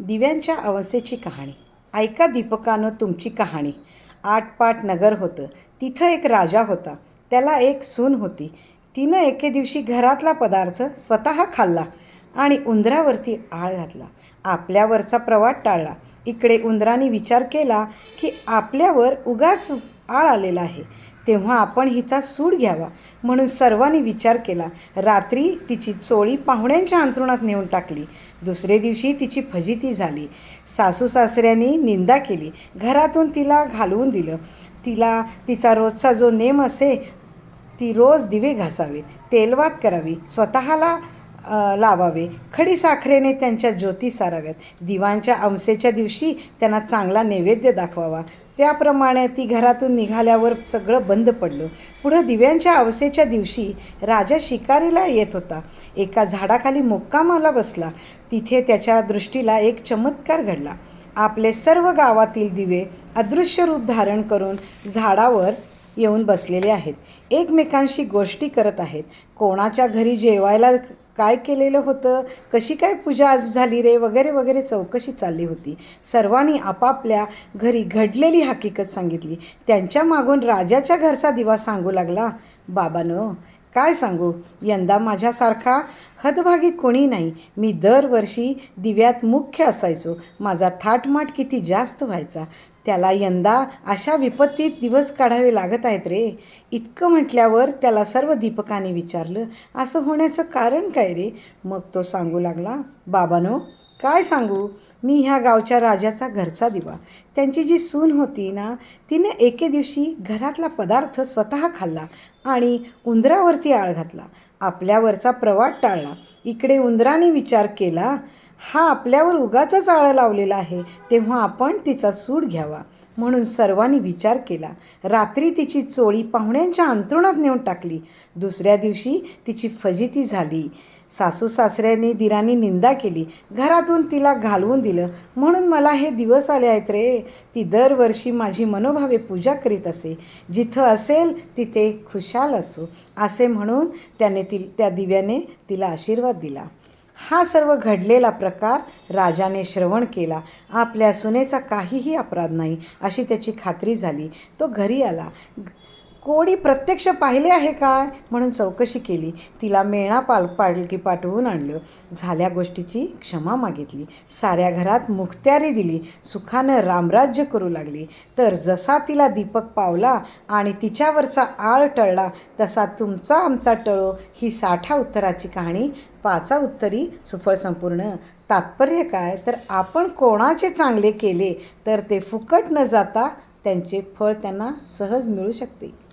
दिव्यांच्या अवस्थेची कहाणी. ऐका दीपकानं तुमची कहाणी. आटपाट नगर होतं. तिथं एक राजा होता. त्याला एक सून होती. तिनं एके दिवशी घरातला पदार्थ स्वतः खाल्ला आणि उंदरावरती आळ घातला. आपल्यावरचा प्रवाद टाळला. इकडे उंदराने विचार केला की आपल्यावर उगाच आळ आलेला आहे. तेव्हा आपण हिचा सूड घ्यावा म्हणून सर्वांनी विचार केला. रात्री तिची चोळी पाहुण्यांच्या अंथरुणात नेऊन टाकली. दुसरे दिवशी तिची फजिती झाली. सासू सासऱ्यांनी निंदा केली. घरातून तिला घालवून दिलं. तिला तिचा रोजचा जो नेम असे ती रोज दिवे घासावेत. तेलवात करावी. स्वतःला लावावे. खडी साखरेने त्यांच्या ज्योती साराव्यात. दिवांच्या अंसेच्या दिवशी त्यांना चांगला नैवेद्य दाखवावा. त्याप्रमाणे ती घरातून निघाल्यावर सगळं बंद पडलं. पुढं दिव्यांच्या अवसेच्या दिवशी राजा शिकारीला येत होता. एका झाडाखाली मुक्कामाला बसला. तिथे त्याच्या दृष्टीला एक चमत्कार घडला. आपले सर्व गावातील दिवे अदृश्य रूप धारण करून झाडावर येऊन बसलेले आहेत. एकमेकांशी गोष्टी करत आहेत. कोणाच्या घरी जेवायला काय केलेलं होतं? कशी काय पूजा आज झाली रे? वगैरे वगैरे चौकशी चालली होती. सर्वांनी आपापल्या घरी घडलेली हकीकत सांगितली. त्यांच्या मागून राजाच्या घरचा दिवा सांगू लागला. बाबानं काय सांगू? यंदा माझ्यासारखा हदभागी कोणी नाही. मी दरवर्षी दिव्यात मुख्य असायचो. माझा थाटमाट किती जास्त व्हायचा. त्याला यंदा अशा विपत्तीत दिवस काढावे लागत आहेत रे. इतकं म्हटल्यावर त्याला सर्व दीपकाने विचारलं असं होण्याचं कारण काय रे? मग तो सांगू लागला बाबानो काय सांगू? मी ह्या गावच्या राजाचा घरचा दिवा. त्यांची जी सून होती ना तिने एके दिवशी घरातला पदार्थ स्वतः खाल्ला आणि उंदरावरती आळ घातला. आपल्यावरचा प्रवाद टाळला. इकडे उंदराने विचार केला हा आपल्यावर उगाचाच आळा लावलेला आहे तेव्हा आपण तिचा सूड घ्यावा. म्हणून सर्वांनी विचार केला. रात्री तिची चोळी पाहुण्यांच्या अंतरुणात नेऊन टाकली. दुसऱ्या दिवशी तिची फजिती झाली. सासू सासऱ्याने दिरांनी निंदा केली. घरातून तिला घालवून दिलं. म्हणून मला हे दिवस आले आहेत रे. ती दरवर्षी माझी मनोभावे पूजा करीत असे. जिथं असेल तिथे खुशाल असो. असे म्हणून त्याने ती त्या दिव्याने तिला आशीर्वाद दिला. हा सर्व घडलेला प्रकार राजाने श्रवण केला. आपल्या सुनेचा काहीही अपराध नाही अशी त्याची खात्री झाली. तो घरी आला. कोणी प्रत्यक्ष पाहिले आहे काय? म्हणून चौकशी केली. तिला मेणा पाल पालकी पाठवून आणलं. झाल्या गोष्टीची क्षमा मागितली. साऱ्या घरात मुखत्यारी दिली. सुखानं रामराज्य करू लागली. तर जसा तिला दीपक पावला आणि तिच्यावरचा आळ टळला तसा तुमचा आमचा टळो ही साठा उत्तराची कहाणी. पाचा उत्तरी सुफळ संपूर्ण. तात्पर्य काय? तर आपण कोणाचे चांगले केले तर ते फुकट न जाता त्यांचे फळ त्यांना सहज मिळू शकते.